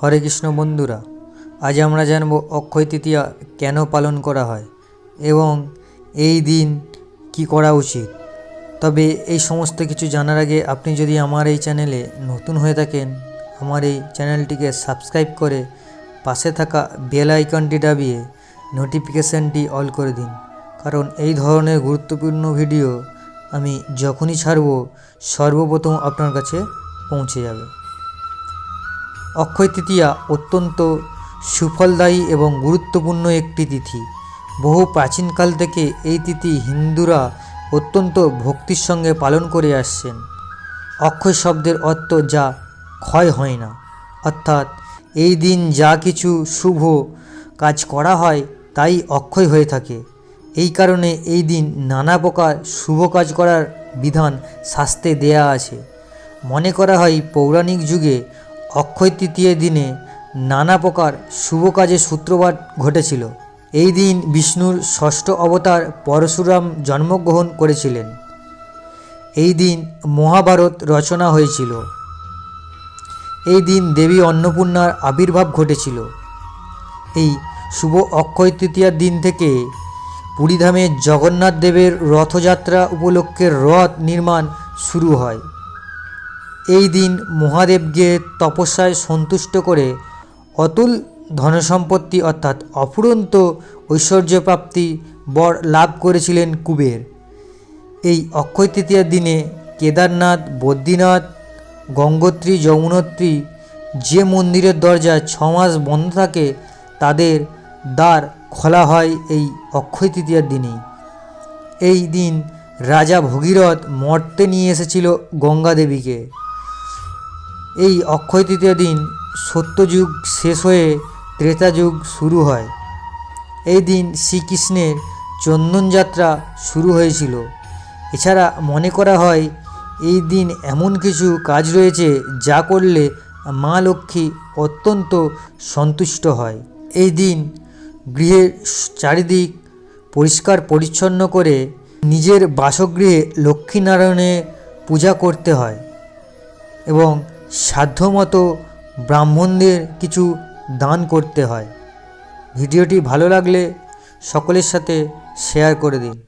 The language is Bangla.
হরে কৃষ্ণ বন্ধুরা, আজ আমরা জানব অক্ষয় তৃতীয়া কেন পালন করা হয় এবং এই দিন কি করা উচিত। তবে এই সমস্ত কিছু জানার আগে আপনি যদি আমার এই চ্যানেলে নতুন হয়ে থাকেন, আমার এই চ্যানেলটিকে সাবস্ক্রাইব করে পাশে থাকা বেল আইকনটি দাবিয়ে নোটিফিকেশানটি অল করে দিন। কারণ এই ধরনের গুরুত্বপূর্ণ ভিডিও আমি যখনই ছাড়ব, সর্বপ্রথম আপনার কাছে পৌঁছে যাবে। অক্ষয় তৃতীয়া অত্যন্ত সুফলদায়ী এবং গুরুত্বপূর্ণ একটি তিথি। বহু প্রাচীনকাল থেকে এই তিথি হিন্দুরা অত্যন্ত ভক্তির সঙ্গে পালন করে আসছেন। অক্ষয় শব্দের অর্থ যা ক্ষয় হয় না। অর্থাৎ, এই দিন যা কিছু শুভ কাজ করা হয়, তাই অক্ষয় হয়ে থাকে। এই কারণে এই দিন নানা প্রকার শুভ কাজ করার বিধান শাস্ত্রে দেয়া আছে। মনে করা হয়, পৌরাণিক যুগে অক্ষয় তৃতীয় দিনে নানা প্রকার শুভ কাজের সূত্রপাত ঘটেছিল। এই দিন বিষ্ণুর ষষ্ঠ অবতার পরশুরাম জন্মগ্রহণ করেছিলেন। এই দিন মহাভারত রচনা হয়েছিল। এই দিন দেবী অন্নপূর্ণার আবির্ভাব ঘটেছিল। এই শুভ অক্ষয় তৃতীয়ার দিন থেকে পুরীধামে জগন্নাথ দেবের রথযাত্রা উপলক্ষে রথ নির্মাণ শুরু হয়। এই দিন মহাদেবকে তপস্যায় সন্তুষ্ট করে অতুল ধনসম্পত্তি অর্থাৎ অফুরন্ত ঐশ্বর্যপ্রাপ্তি বর লাভ করেছিলেন কুবের। এই অক্ষয় তৃতীয়ার দিনে কেদারনাথ, বদ্রীনাথ, গঙ্গোত্রী, যমুনোত্রী যে মন্দিরের দরজা ছ মাস বন্ধ থাকে তাদের দ্বার খোলা হয় এই অক্ষয় তৃতীয়ার দিনেই। এই দিন রাজা ভগীরথ মর্তে নিয়ে এসেছিল গঙ্গা দেবীকে। এই অক্ষয় তৃতীয় দিন সত্যযুগ শেষ হয়ে ত্রেতা যুগ শুরু হয়। এই দিন শ্রীকৃষ্ণের চন্দনযাত্রা শুরু হয়েছিল। এছাড়া মনে করা হয়, এই দিন এমন কিছু কাজ রয়েছে যা করলে মা লক্ষ্মী অত্যন্ত সন্তুষ্ট হয়। এই দিন গৃহের চারিদিক পরিষ্কার পরিচ্ছন্ন করে নিজের বাসগৃহে লক্ষ্মীনারায়ণের পূজা করতে হয় এবং সাধ্যমতো ব্রাহ্মণদের কিছু দান করতে হয়। ভিডিওটি ভালো লাগলে সকলের সাথে শেয়ার করে দিন।